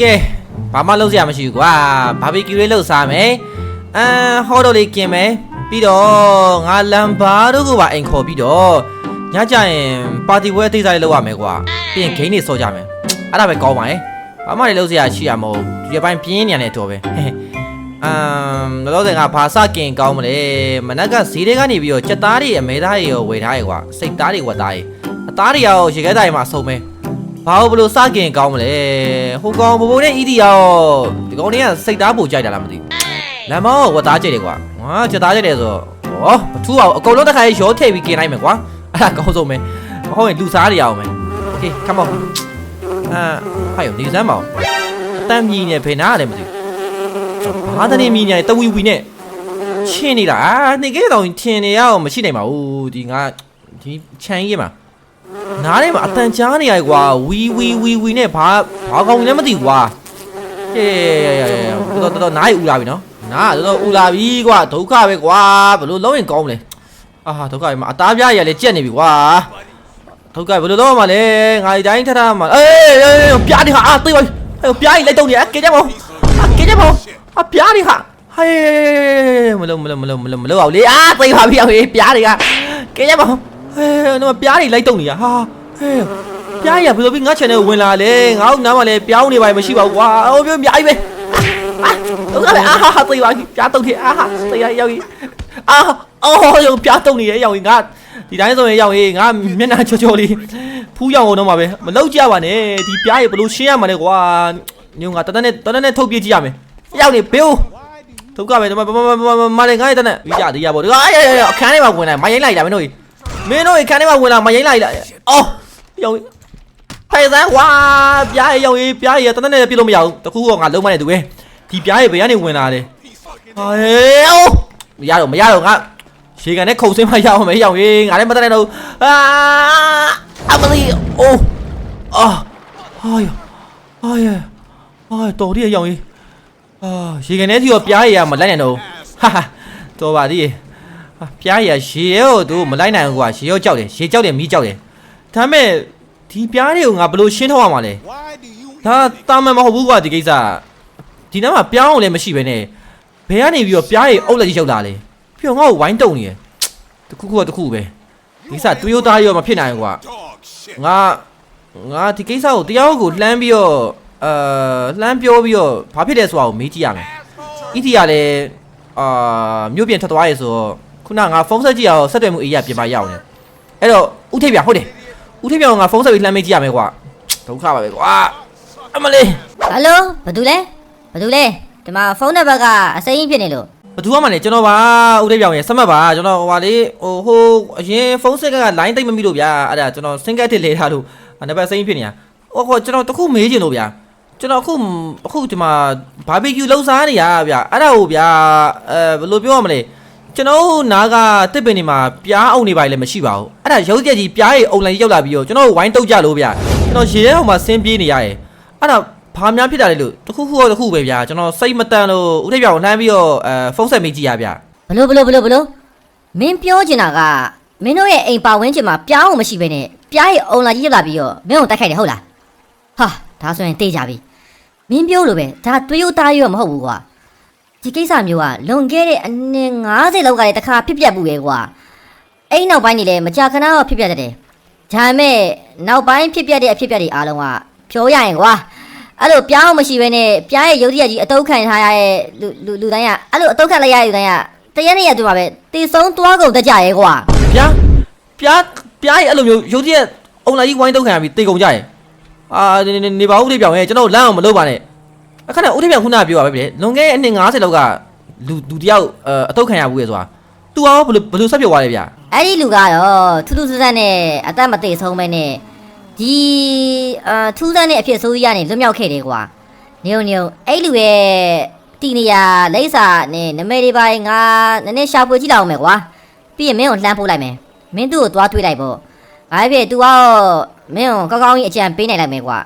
ကဲဘာမှလုပ်စရာမရှိဘူးကွာဘာဘီကျူလေးလုပ်စားမယ်အမ်ဟောတော့လေးกินမယ်ပြီးတော့ငါလမ်ဘာတို့ကပါအိမ်ခေါ်ပြီးတော့ညကြရင်ပါတီပွဲအသေးစားလေးလုပ်ရမယ်ကွာပြီးရင်ဂိမ်းတွေစောကြမယ်အဲ့ဒါပဲကောင်းပါရဲ့ဘာမှလည်းလုပ်စရာရှိရမဟုတ်ဒီတစ်ပိုင်းပြင်းနေရတယ်တော့ပဲဟဲ့အမ်လောလောဆယ်ကဘာစกินကောင်းမလဲမနက်ကဈေးတွေကနေပြီးတော့ချက်သားတွေအမဲသားတွေရောဝယ်ထားရေကွာစိတ်သားတွေဝက်သားတွေအသားတွေရောရေခဲသားတွေမှာစုံမယ် ဘာလို့ဘလို့စခင်ကောင်းမလဲဟိုကောင်ဘိုးဘိုးနဲ့အီဒီရောဒီကောင်တွေကစိတ်သားပူကြိုက်တာလားမသိဘူးလမ်းမောဝတ်သားကြိုက်တယ်ကွာဟာချက်သားကြိုက်တယ်ဆိုဩမထူအောင်အကုန်လုံးတစ်ခါရောထည့်ပြီးกินလိုက်မယ်ကွာအဲ့ဒါကောင်းဆုံးပဲမဟုတ်ရင်လူစားတွေရအောင်မယ် Okay come on အာဟာယနေစမ်းမအောင်တမ်းမြည်နေဖေနာလည်းမသိဘူးဘာသာနေမြည်နေတဝီဝီနဲ့ချင်းနေတာနေခဲ့တော့ထင်နေရအောင်မရှိနိုင်ပါဘူးဒီငါဒီချန်ကြီးမှာ နားထဲမှာအတန်ကြားနေရကွာဝီဝီဝီဝီနဲ့ဘာဘာကောင်လည်းမသိဘူးကွာဟေးတော်တော်တော်နားရူလာပြီနော်နားတော်တော်ဥလာပြီကွာဒုက္ခပဲကွာဘလို့လုံးရင်ကောင်းမလဲအာဒုက္ခပဲမအသားပြားရလဲကြက်နေပြီကွာဒုက္ခဘယ်လိုတော့မှလဲငါဒီတိုင်းထထမှာအေးပြားဒီဟာအာသိပါဟဲ့ပြားကြီးလိုက်တော့နေကဲကြပါဦးကဲကြပါဦးအပြားဒီဟာဟေးမလုံးမလုံးမလုံးမလုံးမလုံးအောင်လေအာသိပါပြီဟေးပြားတွေကကဲကြပါဦး ဟဲတော့ပြားတွေလိုက်တုံနေရဟာဟဲပြားရဘယ်လိုပြီးငါ channel ဝင်လာလဲငါ့နားမှာလည်းပြောင်းနေပါမရှိပါဘူးကွာဟိုပြောအများကြီးပဲအာတော့ကလည်းအာဟာသိပါပြားတုံနေအာဟာသိရရောက်ကြီးအာအော်ရောပြားတုံနေရရောက်ကြီးငါဒီတိုင်းဆိုရင်ရောက်ကြီးငါမျက်နှာချောချောလေးဖူးရောက်အောင်တော့မှာပဲမလောက်ကြပါနဲ့ဒီပြားရဘယ်လိုရှင်းရမှာလဲကွာညုံငါတတနဲ့တတနဲ့ထုတ်ပြကြည့်ရမယ်ရောက်နေဘေးဒုက္ခပဲမမမမလည်းငါ့ရဲ့တနဲ့ပြီးကြသေးရပါတော့အာရရအခန်းထဲမှာဝင်လာမရင်လိုက်လာမင်းတို့ကြီး မင်းတို့ခန်းထဲမှာဝင်လာမရင်လိုက်လားအော်ယောင်ဖိုင်စမ်းဝါပြားရယောင်ရေးပြားရတနက်နဲ့ပြလို့မရဘူးတခုကငါလုံးမနေတူပဲဒီပြားရဘယ်ကနေဝင်လာလဲဟာဟေးအိုးမရတော့မရတော့ငါရှေကန်နဲ့ခုံစင်းမရအောင်မယောင်ရေးငါလည်းမတတ်နိုင်တော့အာအမလီအိုးအာဟာယောဟာယောဟာတော်ဒီယောင်ရေးအာရှေကန်နဲ့ဒီတော့ပြားရမလိုက်နိုင်တော့ဟာဟာတော်ပါသေးရဲ့ ဟာပြားရရေရဲကိုသူမလိုက်နိုင်ဘူးကွာရေရောကြောက်တယ်ရေကြောက်တယ်မီးကြောက်တယ်ဒါမဲ့ဒီပြားတွေကိုငါဘယ်လိုရှင်းထုတ်ရမှာလဲ Why do you ဒါတာမန်မဟုတ်ဘူးကွာဒီကိစ္စဒီနားမှာပြားအောင်လည်းမရှိပဲနဲ့ဘယ်ကနေပြီးတော့ပြားတွေအုပ်လိုက်ရောက်လာလဲပြီးတော့ငါ့ကိုဝိုင်းတုံနေရတခုခုကတခုပဲဒီကိစ္စတူယိုတာရောမဖြစ်နိုင်ဘူးကွာ dog shit? ငါငါဒီကိစ္စကိုတရားကိုလှမ်းပြီးတော့အာလှမ်းပြောပြီးတော့ဘာဖြစ်လဲဆိုတာကိုမေးကြည့်ရမယ် Asshole. အီတီကလည်းအာမြို့ပြင်ထွက်သွားရဲဆိုတော့ ခုနငါဖုန်းဆက်ကြည့်ရအောင်ဆက်သွယ်မှုအေးရပြင်ပါရအောင်လေအဲ့တော့ဥထိပ်ပြဟုတ်တယ်ဥထိပ်ပြကငါဖုန်းဆက်ပြီးလှမ်းမေးကြည့်ရမယ်ကွာဒုက္ခပါပဲကွာအမလေးဟယ်လိုဘာတူလဲဘာတူလဲဒီမှာဖုန်းနံပါတ်ကအစိမ်းဖြစ်နေလို့ဘသူမှမလဲကျွန်တော်ပါဥထိပ်ပြရဲ့ဆက်မှတ်ပါကျွန်တော်ဟိုပါလေဟိုဟိုအရင်ဖုန်းဆက်က line တိတ်မမိလို့ဗျာအဲ့ဒါကျွန်တော်စင်ကတ်တစ်လေထားလို့နံပါတ်စိမ်းဖြစ်နေတာဟိုခေါ်ကျွန်တော်တခုမေးချင်လို့ဗျာကျွန်တော်အခုအခုဒီမှာဘာဘီကျူလှုပ်စားနေရဗျာအဲ့ဒါကိုဗျာအဲဘယ်လိုပြောရမလဲ ကျွန်တော်တို့နားကတစ်ပင်နေမှာပြားအောင်နေပါလေမရှိပါဘူးအဲ့ဒါရုပ်ရက်ကြီးပြားရီအုံလိုင်းရောက်လာပြီးတော့ကျွန်တော်တို့ဝိုင်းတုတ်ကြလို့ဗျကျွန်တော်ရေထဲဟိုမှာဆင်းပြေးနေရတယ်အဲ့ဒါဘာများဖြစ်တာလဲလို့တခုခုတော့တခုပဲဗျာကျွန်တော်စိတ်မတန်လို့ဦးထိပ်ပြောင်လှမ်းပြီးတော့အဲဖုန်းဆက်မိကြည့်ရဗျဘလို့ဘလို့ဘလို့ဘလို့မင်းပြောချင်တာကမင်းတို့ရဲ့အိမ်ပါဝင်းချင်မှာပြားအောင်မရှိဘဲနဲ့ပြားရဲ့အုံလာကြီးရောက်လာပြီးတော့မင်းကိုတိုက်ခိုက်တယ်ဟုတ်လားဟာဒါဆိုရင်တေးကြပြီမင်းပြောလို့ပဲဒါတွေးရသားရောမဟုတ်ဘူးကွာ ဒီကိစ္စမျိုးကလွန်ခဲ့တဲ့အနှစ်90လောက်ကလည်းတစ်ခါဖြစ်ပျက်ဘူးပဲကွာအဲ့နောက်ပိုင်းနေလဲမကြာခဏတော့ဖြစ်ပျက်တတ်တယ်ဒါပေမဲ့နောက်ပိုင်းဖြစ်ပျက်တဲ့အဖြစ်ပျက်တွေအားလုံးကပြောရရင်ကွာအဲ့လိုပြားအောင်မရှိဘဲနဲ့ပြားရဲ့ရုပ်တရက်ကြီးအတုတ်ခံထားရတဲ့လူလူလူတိုင်းကအဲ့လိုအတုတ်ခံလိုက်ရတဲ့လူတိုင်းကတရက်နဲ့ရက်တူပါပဲတေဆုံးသွားကုန်တတ်ကြရဲကွာဗျာပြားပြားရီအဲ့လိုမျိုးရုပ်ရက်အုံလာကြီးဝိုင်းတုတ်ခံရပြီးတေကုန်ကြရဲ့အာနေနေနေပါဦးထိပ်ပြောင်ရဲ့ကျွန်တော်လမ်းအောင်မလုပ်ပါနဲ့ အခဏဦးထိပ်ပြောင်ခုနကပြောပါပဲဗျလွန်ခဲ့တဲ့အနှစ်90လောက်ကလူလူတယောက်အဲအတုတ်ခံရဘူးရဲ့ဆိုတာ तू ရောဘယ်လိုဘယ်လိုဆက်ပြောသွားလဲဗျာအဲ့ဒီလူကတော့ထူးထူးဆန်းဆန်းနဲ့အသက်မသေးဆုံးပဲနဲ့ဒီအာထူးဆန်းတဲ့အဖြစ်ဆိုးကြီးကနေလွတ်မြောက်ခဲ့တယ်ကွာနေုံနေုံအဲ့လူရဲ့တီနေရလိမ့်စာနဲ့နမဲတွေပိုင်းငါနည်းနည်းရှာဖွေကြည့်လောက်မယ်ကွာပြီးရင်မင်းကိုလှမ်းပို့လိုက်မယ်မင်းသူ့ကိုသွားတွေးလိုက်ပေါ့ဘာဖြစ် तू ကတော့ မင်းကိုကောင်းကောင်းကြီးအကြံပေးနိုင်လိုက်မယ်ကွာ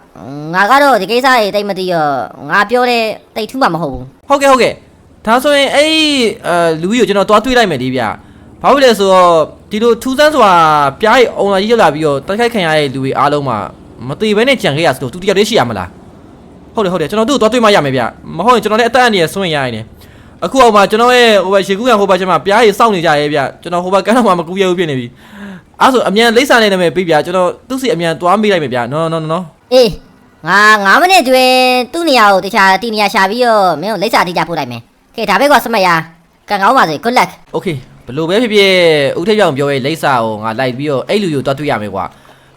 ငါကတော့ဒီကိစ္စတွေတိတ်မသိရောငါပြောတဲ့တိတ်ထူးမှမဟုတ်ဘူးဟုတ်ကဲ့ဟုတ်ကဲ့ဒါဆိုရင်အဲ့ဒီအဲလူကြီးကိုကျွန်တော်တွားတွေးလိုက်မယ်လေဗျာဘာဖြစ်လဲဆိုတော့ဒီလိုထူးဆန်းစွာပြားရီအုံလာကြီးရောက်လာပြီးတော့တိုက်ခိုက်ခံရတဲ့လူတွေအားလုံးမှာမသေးဘဲနဲ့ကြံခဲ့ရဆိုတော့သူတယောက်တည်းရှိရမလားဟုတ်တယ်ဟုတ်တယ်ကျွန်တော်သူ့ကိုသွားတွေ့မှရမယ်ဗျမဟုတ်ရင်ကျွန်တော်လည်းအသက်အန္တရာယ်ဆွင့်ရရင်နေအခုအောင်မှာကျွန်တော်ရဲ့ဟိုဘက်ရေကူးရဟိုဘက်ကျမပြားရီစောင့်နေကြရဲဗျကျွန်တော်ဟိုဘက်ကန်းတော့မှမကူရဘူးဖြစ်နေပြီ အဲ့ဆိုအမြန်လိမ့်စာနေတယ်မယ်ပြဗျကျွန်တော်သူ့စီအမြန်သွားမိလိုက်မယ်ဗျနော်နော်နော် အေးငါ9မိနစ်တွင်သူ့နေရာကိုတခြားတီနေရာရှာပြီးတော့မင်းကိုလိပ်စာတိကျပို့လိုက်မယ်ကဲဒါပဲကွာစမတ်ရကံကောင်းပါစေ good luck โอเคဘလို့ပဲဖြစ်ဖြစ်ဦးထိပ်ပြောင်ပြောရဲ့လိမ့်စာကိုငါလိုက်ပြီးတော့အဲ့လူကိုသွားတွေ့ရမယ်ကွာ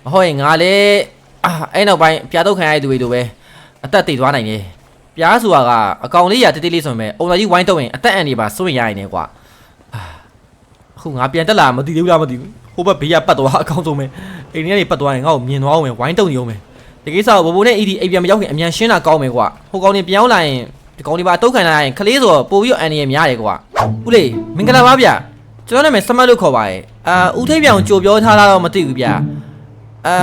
မဟုတ်ရင်ငါလည်းအာအဲ့နောက်ပိုင်းပြားတော့ခံရတဲ့သူတွေလိုပဲအသက်တည်သွားနိုင်တယ်ပြားဆိုတာကအကောင်လေးရတိတိလေးဆိုပေမဲ့အုံတော်ကြီးဝိုင်းတော့ရင်အသက်အန်နေပါစွန့်ရရင်ねကွာအာအခုငါပြန်တက်လာမသိသေးဘူးလားမသိဘူး ဟိုဘက်ဘေးကပတ်သွားအကောင်ဆုံးပဲအိမ်ထဲကနေပတ်သွားရင်ငါ့ကိုမြင်သွားအောင်ပဲဝိုင်းတုံနေအောင်ပဲဒီကိစ္စကိုဘဘိုးနဲ့အီဒီအိမ်ပြန်မရောက်ခင်အမြန်ရှင်းတာကောင်းမယ်ကွာဟိုကောင်နေပြန်ရောက်လာရင်ဒီကောင်ဒီပါအတုတ်ခံလာရင်ခလေးဆိုတော့ပို့ပြီးတော့အန်နေရများတယ်ကွာဦးလေးမင်္ဂလာပါဗျကျွန်တော်နာမည်စမတ်လို့ခေါ်ပါရဲ့အာဦးထိပ်ပြောင်ကြိုပြောထားတာတော့မသိဘူးဗျအာ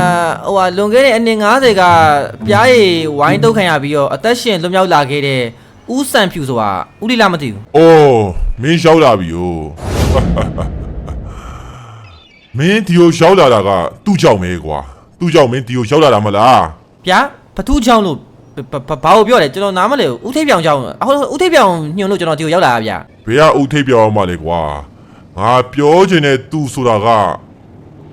ဟိုဟာလွန်ခဲ့တဲ့အနှစ်90ကပြားရည်ဝိုင်းတုတ်ခံရပြီးတော့အသက်ရှင်လွတ်မြောက်လာခဲ့တဲ့ဦးစံဖြူဆိုတာဦးလီလာမသိဘူး။အော်မင်းရောက်လာပြီ။ မင်းဒီကိုရောက်လာတာကသူ့ကြောင့်ပဲကွာ။သူ့ကြောင့်မင်းဒီကိုရောက်လာတာမလားဗျာဘသူချောင်းလို့ဘဘဘာကိုပြောလဲကျွန်တော်နားမလဲဘူးဦးထိပ်ပြောင်ချောင်းအဟိုဦးထိပ်ပြောင်ညွန်လို့ကျွန်တော်ဒီကိုရောက်လာတာဗျာ။ဘယ်ကအုတ်ထိပ်ပြောင်းမှလဲကွာ။ငါပြောချင်တဲ့သူဆိုတာက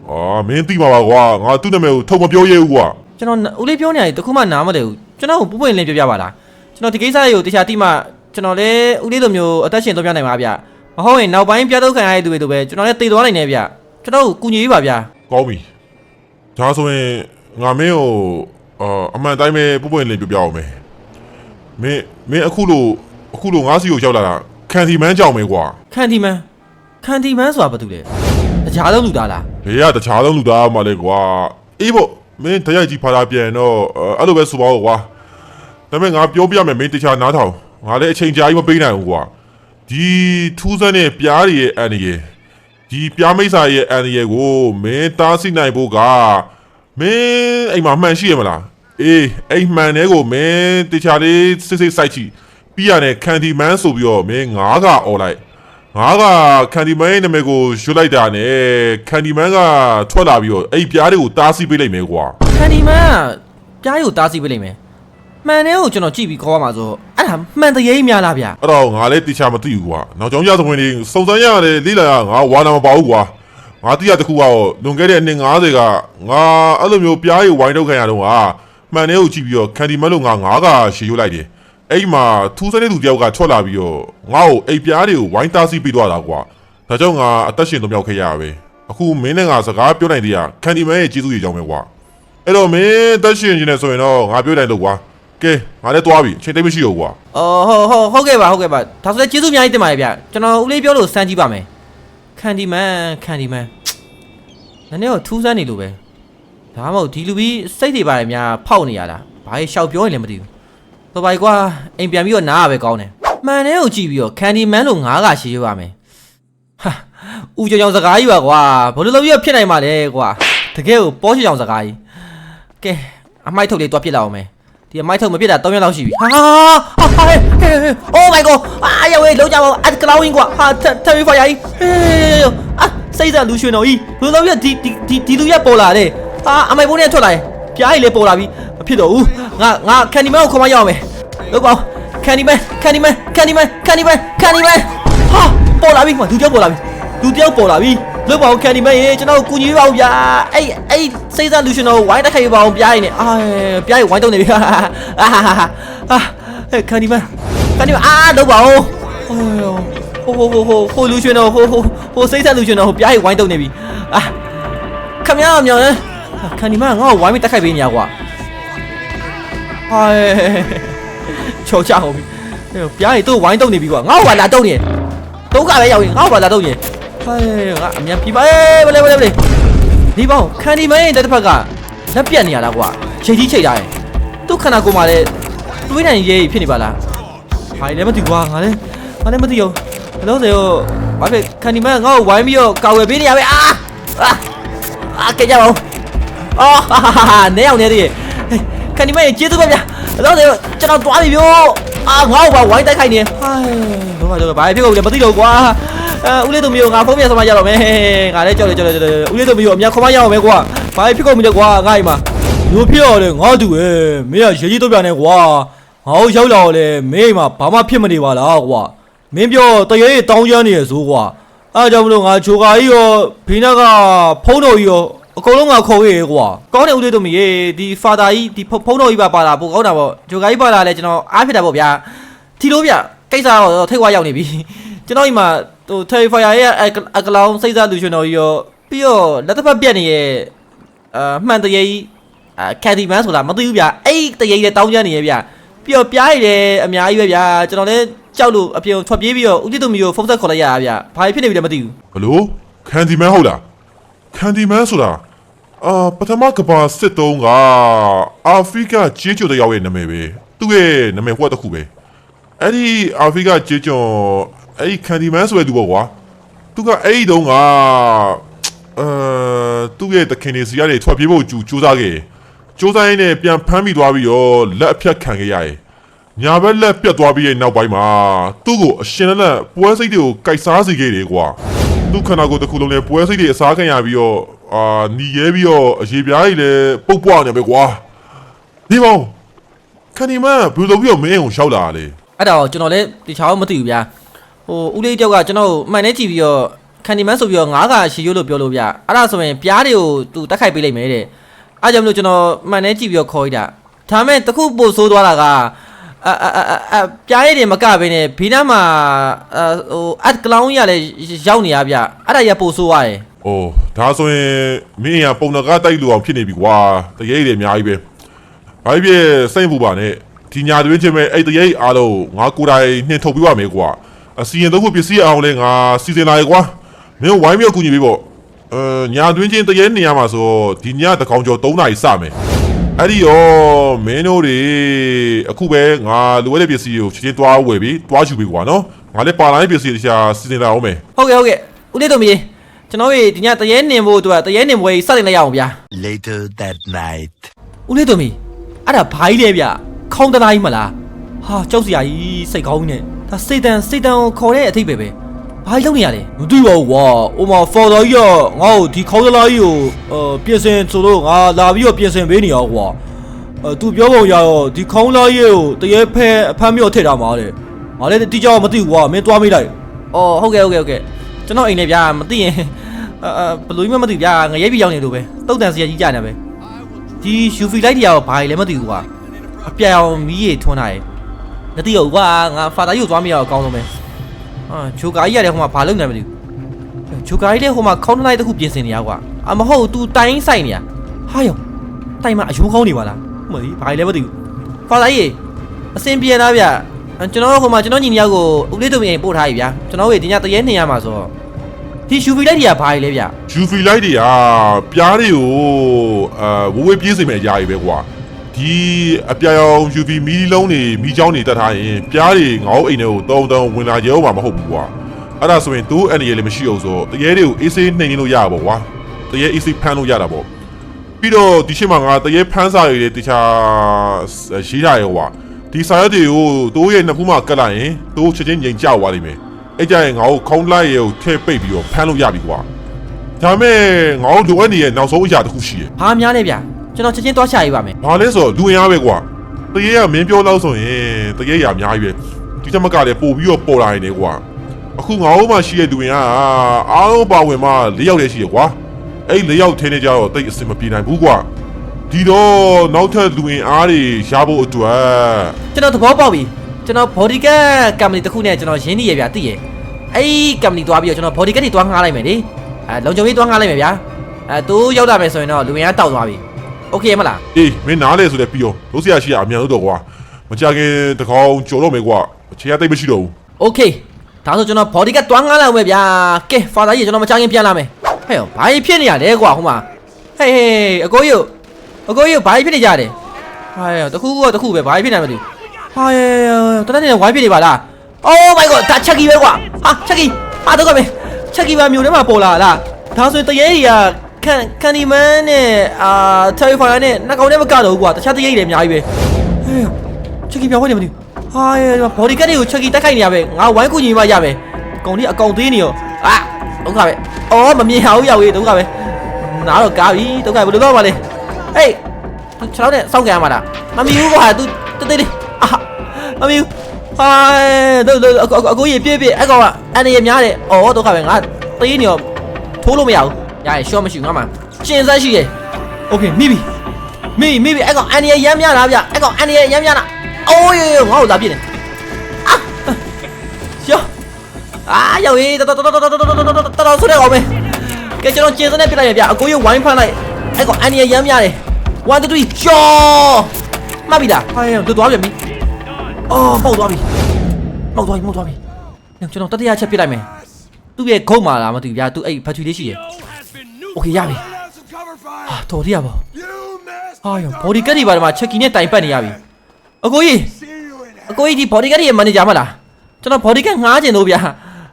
အာမင်းသိမှာပါကွာ။ငါသူ့နာမည်ကိုထုတ်မပြောရဲဘူးကွာကျွန်တော်ဦးလေးပြောနေရတယ်တခုမှနားမလဲဘူးကျွန်တော်ကိုပူပွင့်လင်းပြပြပါလားကျွန်တော်ဒီကိစ္စတွေကိုတခြားတိမှကျွန်တော်လည်းဦးလေးလိုမျိုးအသက်ရှင်သွားပြနိုင်ပါဗျာမဟုတ်ရင်နောက်ပိုင်းပြတ်တော့ခံရတဲ့သူတွေလိုပဲကျွန်တော်လည်းတည်သွားနိုင်တယ်ဗျာ ကျွန်တော်ကိုကူညီပေးပါဗျာ။ကောင်းပြီ။ဒါဆိုရင်ငါမင်းကိုအာအမှန်တိုင်းပဲပုံပွင့်လေးပြောပြအောင်မယ်။မင်းမင်းအခုလို့အခုလို့ငါစီကိုရောက်လာတာခံစီမန်းကြောင်ပဲကွာ။ခန်တီမန်ခန်တီမန်ဆိုတာဘာတူလဲတခြားလုံးလူသားလားဘေးကတခြားလုံးလူသားမှလည်းကွာအေးပေါ့မင်းတရိုက်ကြီးဖာလာပြန်တော့အဲ့လိုပဲဆိုပါဦးကွာဒါပေမဲ့ငါပြောပြမယ်မင်းတခြားနားထောင်ငါလည်းအချိန်ကြာကြီးမပေးနိုင်ဘူးကွာဒီထူးဆန်းတဲ့ပြားတွေရဲ့အန်ဒီရဲ့ ဒီပြားမိတ်စာရဲ့အန်ဒီရဲ့ကိုမင်းတားဆီနိုင်ဖို့ကမင်းအိမ်မှာမှန်ရှိရမလားအေးအိမ်မှန်တဲ့ကိုမင်းတခြားလေးစစ်စစ်စိုက်ကြည့်ပြီးရတယ်ကန်ဒီမန်ဆိုပြီးတော့မင်းငါးကអော်လိုက်ငါကကန်ဒီမန်ရဲ့နာမည်ကိုရွှတ်လိုက်တာနဲ့ကန်ဒီမန်ကထွက်လာပြီးတော့အဲ့ဒီပြားတွေကိုတားဆီးပေးလိုက်မယ်ကွာခန်တီမန်ကပြားရုပ်တားစီပေးလိမ့်မယ် မှန်တယ်ကိုကျွန်တော်ကြည့်ပြီးခေါ်ရမှာဆိုအဲ့ဒါမှန်တရေကြီးများလားဗျာအဲ့တော့ငါလည်းတေချာမသိဘူးကွာနောက်ကြောင်ရသဝင်တွေစုံစမ်းရတယ်လိလာရငါဝါနာမပါဘူးကွာငါတိရတခုကတော့လွန်ခဲ့တဲ့အနှစ်90ကငါအဲ့လိုမျိုးပြားရီဝိုင်းထုတ်ခံရတော့ကမှန်တယ်ကိုကြည့်ပြီးတော့ကန်ဒီမန်လို့ငါငါကရှေ့ရွတ်လိုက်တယ်အဲ့ဒီမှာထူးဆန်းတဲ့သူတယောက်ကထွက်လာပြီးတော့ငါ့ကိုအိပ်ပြားတွေကိုဝိုင်းတားဆီးပေးသွားတာကွာဒါကြောင့်ငါအသက်ရှင်သုံးယောက်ခဲ့ရပဲအခုမင်းနဲ့ငါစကားပြောနိုင်သေးရကန်ဒီမန်ရဲ့ကျေးဇူးကြီးကြောင်းပဲကွာအဲ့တော့မင်းတက်ရှင်နေတယ်ဆိုရင်တော့ငါပြောတိုင်းလို့ကွာ ကဲငါလည်းသွားပြီအချိန်တိတ်မရှိတော့ဘူးကွာအော်ဟုတ်ဟုတ်ဟုတ်ကဲ့ပါဟုတ်ကဲ့ပါဒါဆိုလည်းကျေးဇူးအများကြီးတင်ပါတယ်ဗျကျွန်တော်ဦးလေးပြောလို့စမ်းကြည့်ပါမယ်ခန်ဒီမန်ခန်ဒီမန်နည်းနည်းတော့ထူးဆန်းနေလို့ပဲဒါမှမဟုတ်ဒီလူပြီးစိတ်တွေပါတယ်များဖောက်နေရတာဘာလို့ရှောက်ပြောရင်လည်းမသိဘူးတော့ပါကွာအိမ်ပြန်ပြီးတော့နားရပဲကောင်းတယ်မှန်တယ်ကိုကြည့်ပြီးတော့ခန်ဒီမန်လို့ငါးကရှေ့ရပါမယ်ဟာဦးကြောင်ကြောင်စကားကြီးပါကွာဘယ်လိုလုပ်ရဖြစ်နိုင်မှာလဲကွာတကယ်ကိုပေါ်ချကြောင်စကားကြီးကဲအမိုက်ထုတ်လေးတွားပြစ်လာအောင်မယ် ဒီအမိုက်ထုတ်မပြစ်တာ3ရက်လောက်ရှိပြီဟာဟာဟာဟဲ့ဟဲ့ဟဲ့ Oh my god အာရဝေးလုံးကြပါအက်ကလောင်းကွာဟာတယ်ရီဖိုင်ယာကြီးဟေးအာစိတ်ဓာတ်လူရွှေတော်ကြီးဘယ်လိုလဲဒီဒီဒီဒီလူရက်ပေါ်လာတယ်ဟာအမိုက်ဘိုးနဲ့ထွက်လာရင်ပြားကြီးလည်းပေါ်လာပြီမဖြစ်တော့ဘူးငါငါကန်ဒီမန်ကိုခေါ်မရအောင်မယ် လို့ပေါ့ကန်ဒီမန်ကန်ဒီမန်ကန်ဒီမန်ကန်ဒီမန်ကန်ဒီမန်ဟာပေါ်လာပြီကွာသူတယောက်ပေါ်လာပြီသူတယောက်ပေါ်လာပြီလို့ပေါ့ကန်ဒီမန်ရေကျွန်တော်ကူညီပါဦးဗျာအဲ့အဲ့စိတ်ဓာတ်လူရွှေတော်ဝိုင်းတက်ခိုက်ပါအောင်ပြားရင်နဲ့အာပြားကြီးဝိုင်းတုံနေပြီဟာဟာဟာဟာဟဲ့ကန်ဒီမန်ကန်ဒီအာတော့ပါဦးဟိုဟိုဟိုဟိုဟိုလူရှင်တော့ဟိုဟိုဟိုစိတ်ဆက်လူရှင်တော့ဟိုပြားရီဝိုင်းတုံနေပြီအာခမရမြောင်လဲကန်ဒီမငါ့ကိုဝိုင်းပြီးတက်ခိုက်ပေးနေရကွာဟိုင်ချောချအောင်ပြီပြားရီတို့ဝိုင်းတုံနေပြီကွာငါ့ကိုလာတုံနေဒုက္ခပဲရောက်ရင်ငါ့ကိုလာတုံနေ ဟိုင်ငါအမြန်ပြပါဘလေဘလေဘလေဒီပေါင်းကန်ဒီမရဲ့တစ်ဖက်ကလက်ပြတ်နေရတာကွာချိန်ကြီးချိန်ထားတယ်သူ့ခန္ဓာကိုယ်မှာလည်းတွေးနိုင်ရေးဖြစ်နေပါလားဟာလည်းမသိကွာငါလည်းငါလည်းမသိရောဘယ်လို့လဲဘာဖြစ်ခန်ဒီမန်ငါ့ကိုဝိုင်းပြီးတော့ကာဝယ်ပေးနေရပဲအာအာအာကြကြပါဦးအော်ဟာဟာဟာနေအောင်နေသေးခန်ဒီမန်ကျေးဇူးပါဗျာဘယ်လို့လဲကျွန်တော်တွားပြီဗျာ အာငါ့ကိုပါဝိုင်းတိုက်ခိုက်နေဟိုင်းတော့တော့ဘာဖြစ်ကုန်လဲမသိတော့ကွာအဲဦးလေးတို့မျိုးငါဖုန်းပြန်ဆောင်မရတော့မယ်ငါလည်းကြောက်တယ်ကြောက်တယ်ကြောက်တယ်ဦးလေးတို့မျိုးအများခေါမရအောင်မယ်ကွာဘာဖြစ်ကုန်ပြီလဲကွာငါ့အိမ်မှာလူဖြစ်ရတယ်ငါတူပဲမင်းကရေကြီးတော့ပြန်နေကွာငါ့ရောက်လာတော့လေမင်းအိမ်မှာဘာမှဖြစ်မနေပါလားကွာမင်းပြောတရေတောင်းချမ်းနေရဆိုကွာအားကြောင့်မလို့ငါချိုကာကြီးရောဖိနက်ကဖုံးတော်ကြီးရော အကုန်လုံးငါခေါ်ရဲကွာကောင်းတယ်ဦးလေးတို့မီရေဒီဖာသာကြီးဒီဖုန်းတော်ကြီးပါပါလာပို့ကောင်းတာပေါ့ဂျိုဂါကြီးပါလာလဲကျွန်တော်အားဖြစ်တာပေါ့ဗျာထီလို့ဗျကိစ္စတော့ထိတ်ဝါရောက်နေပြီကျွန်တော်ဒီမှာဟိုထေဖာယာရဲ့အကလောင်စိတ်စားလူရှင်တော်ကြီးရောပြီးတော့လက်တစ်ဖက်ပြက်နေရဲ့အာမှန်တရေကြီးအာကက်ဒီမန်ဆိုတာမသိဘူးဗျအဲ့တရေကြီးတောင်းချမ်းနေရဲ့ဗျပြီးတော့ပြားရည်လည်းအများကြီးပဲဗျာကျွန်တော်လည်းကြောက်လို့အပြင်ထွက်ပြေးပြီးတော့ဦးလေးတို့မီကိုဖုန်းဆက်ခေါ်လိုက်ရတာဗျဘာဖြစ်နေပြီလဲမသိဘူးဘလို့ခန်ဒီမန်ဟုတ်လားခန်ဒီမန်ဆိုတာ အာပထမကဘာစစ်တုံးကအာဖရိကကြေးကျွတ်တယောက်ရဲ့နာမည်ပဲသူ့ရဲ့နာမည်ဟိုတစ်ခုပဲအဲ့ဒီအာဖရိကကြေးကျွန်းအဲ့ဒီခန်ဒီမန်ဆိုတဲ့သူပေါ့ကွာသူကအဲ့ဒီတုန်းကအာသူ့ရဲ့တခင်တွေစီကနေထွက်ပြေးဖို့ကြိုးစူးစမ်းခဲ့ကြိုးစားရင်းနဲ့ပြန်ဖမ်းမိသွားပြီးတော့လက်အဖြတ်ခံခဲ့ရတယ်ညာဘက်လက်ပြတ်သွားပြီးရဲ့နောက်ပိုင်းမှာသူ့ကိုအရှင်လက်လက်ပွဲစိတ်တွေကိုကိုက်စားစေခဲ့တယ်ကွာသူခန္ဓာကိုယ်တစ်ခုလုံးနဲ့ပွဲစိတ်တွေအစားခံရပြီးတော့ အာหนีရဲပြီးတော့အရေးပြားကြီးလည်းပုတ်ပွားနေပဲကွာဒီမောင်ခဏီမဘယ်လိုပြီးတော့မင်းအောင်ရှောက်လာတာလေအဲ့ဒါတော့ကျွန်တော်လည်းတခြားမသိဘူးဗျာဟိုဦးလေးတယောက်ကကျွန်တော်ကိုမှန်နေကြည့်ပြီးတော့ခန်ဒီမန်ဆိုပြီးတော့ငါးကရှီရိုးလို့ပြောလို့ဗျအဲ့ဒါဆိုရင်ပြားတွေကိုသူတက်ခိုက်ပေးလိုက်မယ်တဲ့အဲ့ကြောင့်မလို့ကျွန်တော်မှန်နေကြည့်ပြီးတော့ခေါ်လိုက်တာဒါမဲ့တခုပို့ဆိုးသွားတာကအာအာအာအာပြားရည်တွေမကဘဲနဲ့ဘေးနားမှာအာဟိုအက်ကလောင်းရလည်းရောက်နေရဗျအဲ့ဒါရပို့ဆိုးရတယ်။ အိုးဒါဆိုရင်မင်းရပုံနကားတိုက်လူအောင်ဖြစ်နေပြီကွာတရေတွေအများကြီးပဲ။ဘာဖြစ်စိတ်ပူပါနဲ့ဒီညာတွင်ချင်းမဲ့အဲ့တရေအားလုံးငါကိုယ်တိုင်နှင်ထုတ်ပြပါမယ်ကွာ။အစီရင်တော့ပစ္စည်းအောင်လဲငါစီစဉ်လာရကွာ။မင်းဝိုင်းမြောက်ကူညီပေးပေါ့။အဲညာတွင်ချင်းတရေနေရမှာဆိုဒီညတကောင်ကျော်3နာရီစမယ်။အဲ့ဒီရောမင်းတို့တွေအခုပဲငါလိုရတဲ့ပစ္စည်းကိုချင်းချင်းသွားဝယ်ပြီးသွားယူပေးကွာနော်။ငါလည်းပါလာတဲ့ပစ္စည်းတခြားစီစဉ်လာအောင်မယ်။ဟုတ်ကဲ့ဟုတ်ကဲ့ဦးလေးတို့မ ကြီးကျွန်တော်တို့ဒီညတရေနေဖို့အတွက်တရေနေပွဲစတင်လိုက်ရအောင်ဗျာ Later that night. ဦးလေးတို့မီအဲ့ဒါဘာကြီးလဲဗျခေါင်းတလားကြီးမလားဟာကြောက်စရာကြီးစိတ်ကောင်းကြီးနဲ့ဒါစိတ်တန်စိတ်တန်ကိုခေါ်တဲ့အထိပ္ပယ်ပဲဘာကြီးလုပ်နေရလဲမသိပါဘူးကွာဟိုမှာဖော်တော်ကြီးကငါ့ကိုဒီခေါင်းသလားကြီးကိုအာပြင်ဆင်ဆိုတော့ငါလာပြီးတော့ပြင်ဆင်ပေးနေရကွာအဲသူပြောပုံရတော့ဒီခေါင်းလားကြီးကိုတရေဖဲအဖမ်းမြော့ထည့်တာမှာတဲ့ငါလည်းတိကျတော့မသိဘူးကွာမင်းသွားမိလိုက်အော်ဟုတ်ကဲ့ဟုတ်ကဲ့ဟုတ်ကဲ့ ကျွန်တော်အိမ်နဲ့ဗျာမသိရင်အာအာဘယ်လိုမှမသိဘူးဗျာငရဲပြီးရောက်နေလို့ပဲတုတ်တန်စရာကြီးကြနေပဲဒီ UV light တွေကတော့ဘာကြီးလဲမသိဘူးကွာအပြာရောင်မီးရေထွန်းထားတယ်မသိဘူးကွာငါဖာသာကြီးကိုသွားမရတော့အကောင်းဆုံးပဲအာဂျိုကာကြီးရတယ်ဟိုမှာဘာလုပ်နေလဲမသိဘူးဂျိုကာကြီးလည်းဟိုမှာခေါင်းလိုက်တစ်ခုပြင်ဆင်နေရကွာအမဟုတ် तू တိုင်းဆိုင်နေရဟာယောတိုင်မှာအယိုးကောင်းနေပါလားမသိဘာကြီးလဲမသိဘူးဖာသာကြီးအစင်ပြေလားဗျအဲ့ ကျွန်တော်တို့ဟိုမှာကျွန်တော်ညီမယောက်ကိုဦးလေးတို့ပြင်ပို့ထားပြီဗျာကျွန်တော်တို့ဒီညတရေနေရမှာဆိုတော့ဒီ UV လိုက်တွေကဘာကြီးလဲဗျ UV light တွေကပြားတွေကိုအာဝဝေးပြေးစေမယ့်အရာတွေပဲကွာဒီအပြာရောင် UV မီးလုံးတွေမီးချောင်းတွေတက်ထားရင်ပြားတွေငေါ့အိမ်တွေကိုတုံတုံဝင်လာကြအောင်မှာမဟုတ်ဘူးကွာအဲ့ဒါဆိုရင်သူ့အနေနဲ့လည်းမရှိအောင်ဆိုတရေတွေကိုအေးဆေးနှိမ်နေလို့ရတာပေါ့ကွာတရေအေးဆေးဖမ်းလို့ရတာပေါ့ပြီးတော့ဒီရှင်းမှာငါတရေဖမ်းစာရည်တွေတခြားရေးထားရောကွာ ဒီစာရွက်တွေကိုတိုးရဲ့နှစ်ဖူးမှာကတ်လိုက်ရင်တိုးချက်ချင်းငြိမ်ကျသွားလိမ့်မယ်အဲ့ကြရင်ငါ့ကိုခေါင်းလိုက်ရေကိုထဲပိတ်ပြီးတော့ဖမ်းလို့ရပြီကွာဒါမဲ့ငါတို့လိုအပ်နေတဲ့နောက်ဆုံးအရာတစ်ခုရှိတယ်ဘာများလဲဗျကျွန်တော်ချက်ချင်းသွားချရေးပါမယ်။ဘာလဲဆိုတော့လူဝင်အားပဲကွာ။တရေကမင်းပြောလို့ဆိုရင်တရေရအများကြီးပဲ။ဒီတမကလည်းပို့ပြီးတော့ပေါ်လာနေတယ်ကွာ။အခုငါတို့မှရှိတဲ့လူဝင်အားအားလုံးပါဝင်မှ၄ယောက်တည်းရှိရကွာ။အဲ့၄ယောက်ထင်းနေကြတော့တိတ်အဆင်မပြေနိုင်ဘူးကွာ။ ဒီတော့နောက်ထပ်လူဝင်အားတွေရဖို့အတွက်ကျွန်တော်သဘောပေါက်ပြီကျွန်တော် bodyguard company တစ်ခုနဲ့ကျွန်တော်ရင်းနှီးရဗျာသိရအဲ့ဒီ company သွားပြီးတော့ကျွန်တော် bodyguard တွေသွားငှားလိုက်မယ်လေအဲလုံခြုံရေးသွားငှားလိုက်မယ်ဗျာအဲသူရောက်လာမယ်ဆိုရင်တော့လူဝင်ကတောက်သွားပြီ okay မလားအေးမင်းနားလေဆိုလည်းပြီးရောလို့ဆရာရှိရအမြန်လို့တော့ကွာ။မကြခင်တကောင်ကြော်တော့မယ်ကွာ။အခြေရတိတ်မရှိတော့ဘူး okay ဒါဆိုကျွန်တော် bodyguard သွားငှားလိုက်အောင်ပဲဗျာကဲ father ကြီးကျွန်တော်မချခင်ပြန်လာမယ်ဟဲ့ဘာကြီးဖြစ်နေရလဲကွာဟိုမှာဟေးဟေးအကိုကြီး အကိုကြီးဘာကြီးဖြစ်နေကြတယ်ဟာတခုကတခုပဲဘာကြီးဖြစ်နေမှမသိဘူးဟာတနက်နေ့ဝိုင်းဖြစ်နေပါလား oh my god ဒါချက်ကြီးပဲကွာဟာချက်ကြီးဟာတော့ကပဲချက်ကြီးပါမျိုးထဲမှာပေါ်လာလားဒါဆိုရင်တရေကြီးကကန်ကန်ဒီမန်နဲ့အာတယ်လီဖုန်းနဲ့နှကောင်နဲ့မကတော့ဘူးကွာတခြားတရေကြီးတွေအများကြီးပဲဟေးချက်ကြီးပြောင်းနေမသိဘူးဟာဘော်ဒီကတ်တွေကိုချက်ကြီးတက်ခိုက်နေရပဲငါဝိုင်းကူညီမှရမယ်အကောင်ကြီးအကောင်သေးနေရောအာဒုက္ခပဲအော်မမြင်အောင်ရောက်ရေးဒုက္ခပဲနားတော့ကားပြီဒုက္ခဘယ်လိုတော့မလဲ ဟေးခြေထောက်နဲ့စောင့်ကြရမှာလားမမီဘူးကွာ तू တိတ်တိတ်အာမမီဘူးဟာတို့တို့အကူကြီးပြည့်ပြည့်အကောင်ကအန်ရများတယ်။အော်ဒုက္ခပဲငါတေးနေရောထိုးလို့မရဘူး။ရရရှော့မရှိဘူးငါမှရှင်းစားရှိတယ်။ Okay မိပြီ။မိမိပြီအကောင်အန်ရရမ်းများလားဗျ။အကောင်အန်ရရမ်းများလား။အိုးရေငါ့ကိုလာပြစ်နေ။အာရှော့အာရောက်ရေးတော်တော်တော်တော်တော်တော်တော်ဆိုးတယ်ကောင်ပဲ။ကဲကျွန်တော်ရှင်းစနဲ့ပြလိုက်ရဗျ။အကူကြီးဝိုင်းဖမ်းလိုက်။အကောင်အန်ရရမ်းများတယ်။ 1 2 3ရှော့မှတ်ပြီလားဟိုင်းတို့သွားပြန်ပြီအော်ပေါက်သွားပြီပေါက်သွားပြီပေါက်သွားပြီကျွန်တော်တတိယချက်ပြလိုက်မယ်သူ့ရဲ့ခုံးမာလားမသိဘူးဗျာသူအဲ့ဘတ်ထရီလေးရှိတယ်โอเคရပြီဟာတော်ရရပါဟာယောဘော်ဒီကတ်ဒီပါဒီမှာချက်ကီနဲ့တိုင်ပတ်နေရပြီအကိုကြီးအကိုကြီးဒီဘော်ဒီကတ်ရဲ့မန်နေဂျာမလားကျွန်တော်ဘော်ဒီကတ်ငှားကျင်လို့ဗျာ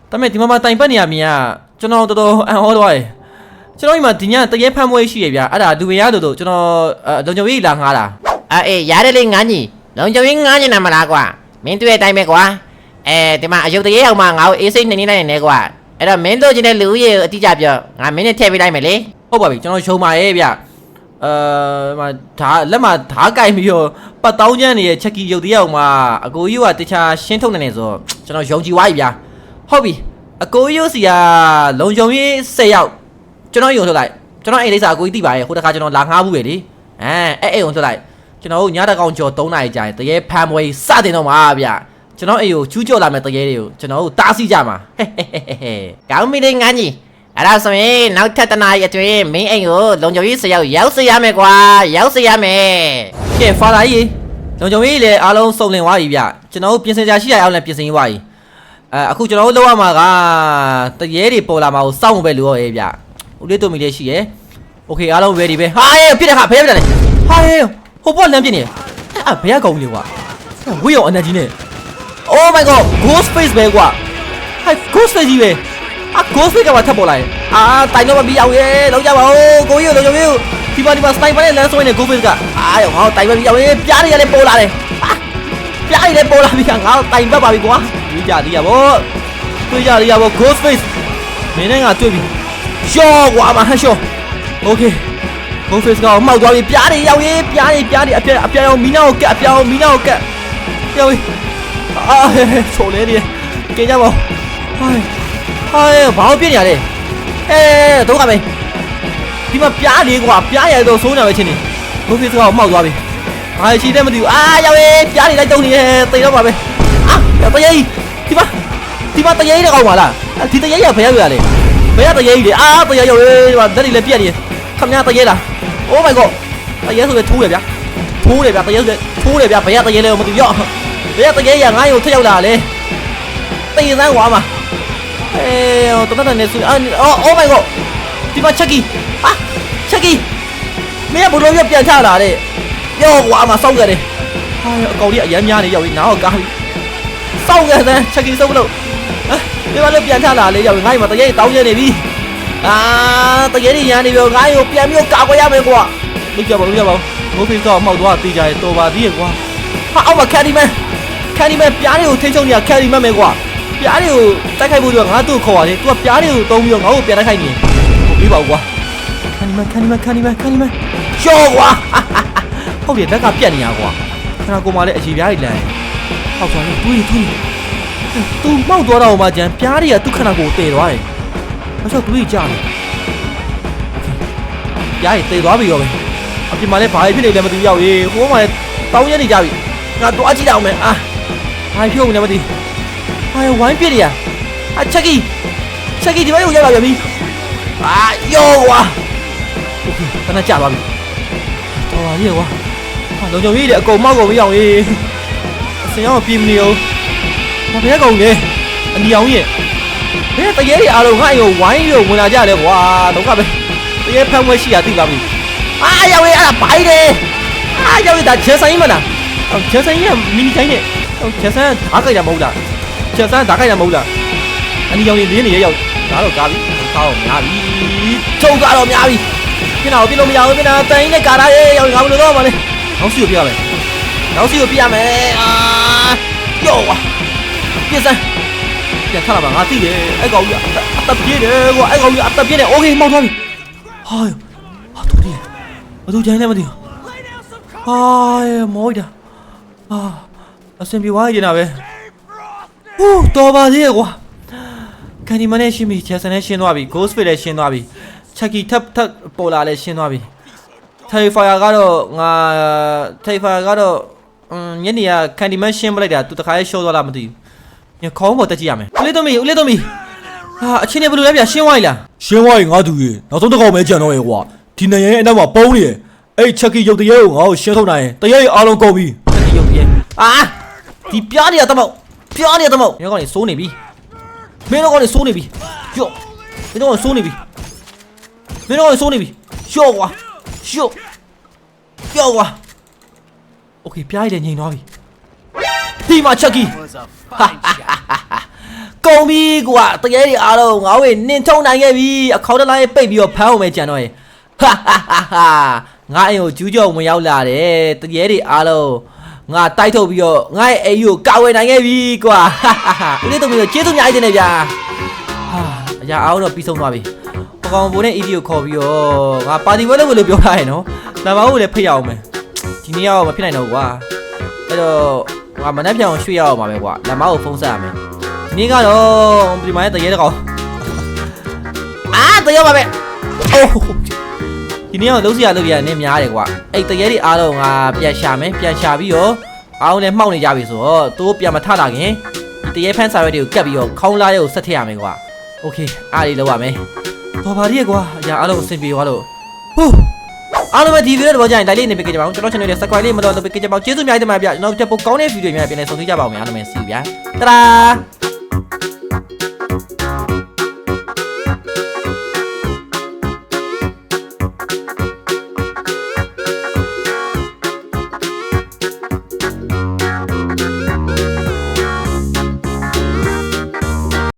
ဒါပေမဲ့ဒီမှာမှာတိုင်ပတ်နေရမြင်ကကျွန်တော်တော်တော်အံ့ဩသွားတယ် ကျွန်တော်ဒီမှာဒီညတရေဖမ်းမွေးရှိရဗျာအဲ့ဒါဒူဝင်ရတို့တို့ကျွန်တော်လုံချုံကြီးလာငှားတာအေးရတယ်လေငန်းကြီးလုံချုံရင်းငန်းနေတာမလားကွာမင်းတွေ့တဲ့အတိုင်းပဲကွာအဲဒီမှာအယုတ်တရေအောင်မှငါ့ကိုအေးစိတ်နေနေလိုက်နေကွာအဲ့တော့မင်းတို့ချင်းတဲ့လူကြီးကိုအတိအကျပြောငါမင်းနဲ့ထည့်ပေးလိုက်မယ်လေဟုတ်ပါပြီကျွန်တော်ရှုံပါရဲ့ဗျအဲမှာဓာလက်မှာဓားကင်ပြီးတော့ပတ်တောင်းကျန်းနေတဲ့ချက်ကီရုပ်တရက်မှာအကိုကြီးကတခြားရှင်းထုတ်နေနေဆိုတော့ကျွန်တော်ယုံကြည်သွားပြီဗျာဟုတ်ပြီအကိုကြီးစီကလုံယုံရေး10ယောက် ကျွန်တော်ယုံထုတ်လိုက်ကျွန်တော်အိမ်လိပ်စာအကိုကြီးသိပါရဲ့ဟိုတခါကျွန်တော်လာငှားဘူးပဲလေအဲအဲ့အိမ်ုံထုတ်လိုက်ကျွန်တော်တို့ညတကောင်ကျော်3နာရီကြာရင်တရေဖမ်းမွေးစတင်တော့မှာဗျာကျွန်တော်အိမ်ကိုချူးကြော်လာမယ်တရေတွေကိုကျွန်တော်တို့တားဆီးကြမှာဟဲ့ဟဲ့ဟဲ့ဟဲ့ကောင်းပြီလေငန်းကြီးအဲ့ဒါဆိုရင်နောက်ထပ်တနာရီအတွင်းမင်းအိမ်ကိုလုံချုံကြီးဆရာရောက်စေရမယ်ကွာရောက်စေရမယ်ကဲဖာသာကြီးလုံချုံကြီးလည်းအားလုံးစုံလင်သွားပြီဗျကျွန်တော်တို့ပြင်ဆင်ကြရှိရအောင်လည်းပြင်ဆင်သွားပြီအဲအခုကျွန်တော်တို့လောက်ရမှာကတရေတွေပေါ်လာမှာကိုစောင့်ဖို့ပဲလိုရောရဲ့ဗျ ဦးလေးတို့မီလေးရှိရယ်โอเคအားလုံး ready ပဲဟာရဲ့ဖြစ်တဲ့ခါဖဲပြတယ်လေဟာရဲ့ဟိုဘောလမ်းပြနေအဲ့ဘယ်ကကောင်လေးကွာဝေးရော energy နဲ့ Oh my god ghost face ပဲကွာဟဲ့ ghost face ကြီးပဲအာ ghost face ကမှထပ်ပေါ်လာရင်အာတိုင်တော့မပြီးအောင်ရဲ့လောက်ကြပါဦးကိုကြီးတို့တို့ဒီပါဒီပါ sniper နဲ့လမ်းဆွဲနေ ghost face ကအာရောငါတို့တိုင်မပြီးအောင်ရဲ့ပြားတွေကလည်းပေါ်လာတယ်အာပြားတွေလည်းပေါ်လာပြီကငါတို့တိုင်ပတ်ပါပြီကွာတွေးကြသေးရဗောတွေးကြသေးရဗော ghost face မင်းနဲ့ငါတွေ့ပြီ ရှော့ကွာမဟရှော့ okay ghost face ကမှောက်သွားပြီပြားတွေရောက်ရေးပြားတွေပြားတွေအပြားအပြားအောင်မီးနာကိုကတ်အပြားအောင်မီးနာကိုကတ်ရောက်ရေးအာချိုလေးနေကြင်ကြပါဦးဟိုင်းဟိုင်းဘာလို့ပြင်းနေရလဲအဲဒုက္ခပဲဒီမှာပြားလေးကွာပြားရတော့ဆိုးနေပဲချင်းနေဘုဖေးစကားကိုမှောက်သွားပြီအာရှိတယ်မသိဘူးအာရောက်ရေးပြားလေးလိုက်တုံးနေတယ်တိတ်တော့ပါပဲအာတရေဒီမှာဒီမှာတရေတဲ့ကောင်ပါလားဒီတရေရဘယ်ရောက်ရလဲ ဘယ်ရတရေကြီးလဲအာတရေရောက်ရေးဒီမှာဓာတ်တွေလည်းပြက်နေခမညာတရေလား Oh my god တရေဆိုလည်းထိုးတယ်ဗျာထိုးတယ်ဗျာတရေဆိုလည်းထိုးတယ်ဗျာဘယ်ရတရေလဲမသိဘူးရောဘယ်တကယ်ရငါ့ကိုထရောက်လာလေတေးစမ်းကွာမအေးတော်တော်နဲ့ဆူအော်အိုးမိုင်ဂေါဒီမှာချက်ကီဟာချက်ကီမင်းကဘလို့ပြပြန်ချလာတဲ့ပြောကွာမစောက်ကြတယ်ဟာအကောင်ကြီးအရမ်းများနေရောက်ပြီနားတော့ကားပြီစောက်ကြတယ်ချက်ကီစောက်လို့ ဟမ်ဒီမှာလည်းပြန်ချလာလေရောက်ငါ့မှာတကယ်တောင်းရနေပြီအာတကယ်ရနေပြီငါ့ကိုပြန်ပြီးကာကွယ်ရမယ်ကွာလုပ်ကြပါလုပ်ကြပါဘိုးဖေးကမောက်သွားတေးကြရတော်ပါသေးရဲ့ကွာဟာအောက်မှာခက်ဒီမန်ခန်ဒီမဲပြားတွေကိုထိန်းချုပ်နေတာခန်ဒီမဲမဲကွာပြားတွေကိုတိုက်ခိုက်ဖို့တော့ငါတို့ခေါ်ရတယ်။ तू ကပြားတွေကိုတုံးပြီးတော့ငါ့ကိုပြန်တိုက်ခိုက်နေတယ်။ဟုတ်ပြီပါကွာခန်ဒီမဲခန်ဒီမဲခန်ဒီမဲခန်ဒီမဲရှော့ကွာဟုတ်တယ်ဓာတ်ကပြတ်နေတာကွာခဏကိုမှလည်းအကြီးပြားကြီးလမ်းဟောက်သွားလို့တွေးတွေး तू မောက်သွားတော့မှကျန်ပြားတွေကသူ့ခဏကိုတည်သွားတယ်။ဘာလို့တွေးကြလဲ။ပြားတွေတည်သွားပြီရောပဲ။အပြင်မှာလည်းဘာဖြစ်နေလဲမသိဘူးရောက်ရေးဟိုမှာလည်းတောင်းရနေကြပြီ။ငါတွားကြည့်တော့မယ်အာ ဘာဖြစ်နေမသိဟာဝိုင်းပြစ်နေရအချက်ကီချက်ကီဒီဘက်ကိုရောက်လာပြန်ပြီအာယောကွာโอเคတနက်ကြသွားပြီတော်ပါရဲ့ကွာဟာလုံချုံကြီးလေအကုန်မောက်ကုန်မရအောင်ရေးအစင်အောင်ပြေးမနေအောင် ဘာဘယ်ကောင်လဲအနီအောင်ရဲ့ဘယ်တရေတွေအားလုံးငါ့အိမ်ကိုဝိုင်းပြီးဝင်လာကြတယ်ကွာဒုက္ခပဲတရေဖမ်းဝဲရှိရသိလားမသိအာရောက်ရဲ့အဲ့ဒါဘိုင်းတယ်အာရောက်ရဲ့ဒါချဲဆိုင်မလားချဲဆိုင်ကမီနီတိုင်းနဲ့ကျဆန်းဓာတ်ကြိုက်တာမဟုတ်လားကျဆန်းဓာတ်ကြိုက်တာမဟုတ်လားအနီရောင်လေးလေးနေရရောက်ဒါတော့ကားပြီကားတော့များပြီချုပ်ကားတော့များပြီပြင်တော့ပြင်လို့မရဘူးပြင်တော့တိုင်နဲ့ကားရဲရောက်ငါဘယ်လိုတော့မလဲနောက်စီကိုပြရမယ်နောက်စီကိုပြရမယ်အာယောဝါ ပြင်စမ်းပြန်ထလာပါငါသိတယ်အဲ့ကောင်ကြီးအသက်ပြည့်တယ်ကွာအဲ့ကောင်ကြီးအသက်ပြည့်တယ် okay မောက်သွားပြီဟာဟာတို့ဒီဘာသူကြိုင်းလဲမသိဘူးဟာမော်ဒါဟာအစင်ပြေသွားနေတာပဲဟူးတော်ပါသေးကွာကန်ဒီမနဲ့ရှင်းပြီဂျက်ဆန်နဲ့ရှင်းသွားပြီ ghost fit လည်းရှင်းသွားပြီ chucky ထပ်ထပ်ပေါ်လာလည်းရှင်းသွားပြီ terrifier ကတော့ငါ terrifier ကတော့ညနေက candy man ရှင်းပလိုက်တာသူတခါရေးရှော့သွားလားမသိဘူး ညခေါင်းပေါ်တက်ကြည့်ရမယ်ဦးလေးသမီးဦးလေးသမီးဟာအချင်းနေဘယ်လိုလဲဗျရှင်းသွားပြီလား ရှင်းသွားရင်ငါသူကြီးနောက်ဆုံးတစ်ခေါက်မဲကြံတော့ရဲ့ကွာဒီနေရင်အနောက်မှာပုံးနေရဲ့အဲ့ချက်ကီရုပ်တရက်ကိုငါ့ကိုရှင်းထုတ်နိုင်ရင်တရက်အားလုံးကုန်ပြီ ရုပ်ပြဲအာဒီပြားတွေကတမောက်ပြားတွေကတမောက်ညကောင်နေစိုးနေပြီမင်းတို့ကောင်နေစိုးနေပြီယော့မင်းတို့ကောင်စိုးနေပြီမင်းတို့ကောင်စိုးနေပြီယော့ကွာယော့ယော့ကွာโอเคပြားရည်လည်းငြိမ်သွားပြီ ဒီမှာချက်ကီကုံပြီကွာတကယ်ကြီးအားလုံးငါ့ဝေနင်ထုံနိုင်ခဲ့ပြီအခေါက်တစ်လိုက်ပိတ်ပြီးတော့ဖမ်းအောင်ပဲကြံတော့ရင်ဟာဟာဟာဟာငါအိမ်ကိုကျူးကျော်ဝင်ရောက်လာတယ်တကယ်ကြီးအားလုံးငါတိုက်ထုတ်ပြီးတော့ငါ့ရဲ့အိမ်ကိုကာဝယ်နိုင်ခဲ့ပြီကွာဟာဟာဟာဦးလေးတို့မျိုးကျေးဇူးများကြီးတင်နေဗျာဟာအရာအားတော့ပြီးဆုံးသွားပြီပကောင်ဘိုးနဲ့အီဒီကိုခေါ်ပြီးတော့ငါပါတီဝဲလုပ်လို့ပြောထားရင်နော်နံပါတ်ကိုလည်းဖိတ်ရအောင်မယ်ဒီနေ့ကတော့မဖြစ်နိုင်တော့ဘူးကွာအဲ့တော့ ငါမနှက်ပြောင်ရွှေ့ရအောင်ပါပဲကွာနံပါတ်ကိုဖုန်းဆက်ရမယ် ဒီနေ့ကတော့ဒီမှာတရေတကောင်အာတရေပါပဲအိုးဒီနေ့ကတော့လုံးစရာလုပ်ရနေများတယ်ကွာအဲ့တရေတွေအားလုံးငါပြန်ရှာမယ်ပြန်ရှာပြီးတော့အားလုံးလည်းမှောက်နေကြပြီဆိုတော့သူတို့ပြန်မထလာခင်ဒီတရေဖန်းစာရွက်တွေကိုကတ်ပြီးတော့ခေါင်းလာတွေကိုဆက်ထည့်ရမယ်ကွာโอเคအားလေးလောက်ရမယ်တော်ပါရဲ့ကွာအရာအားလုံးအဆင်ပြေသွားလို့ဟူး အားလုံးပဲဒီဗီဒီယိုတော့ကြာရင် like လေးနေပေးကြပါဦးကျွန်တော် channel လေး subscribe လေးမတော်လုပ်ပေးကြပါဦးကျေးဇူးများတင်ပါတယ်ဗျကျွန်တော်တက်ဖို့ကောင်းတဲ့ဗီဒီယိုတွေများပြန်လည်ဆုံတွေ့ကြပါဦးမယ်အားလုံးပဲ see you ဗျာတရာ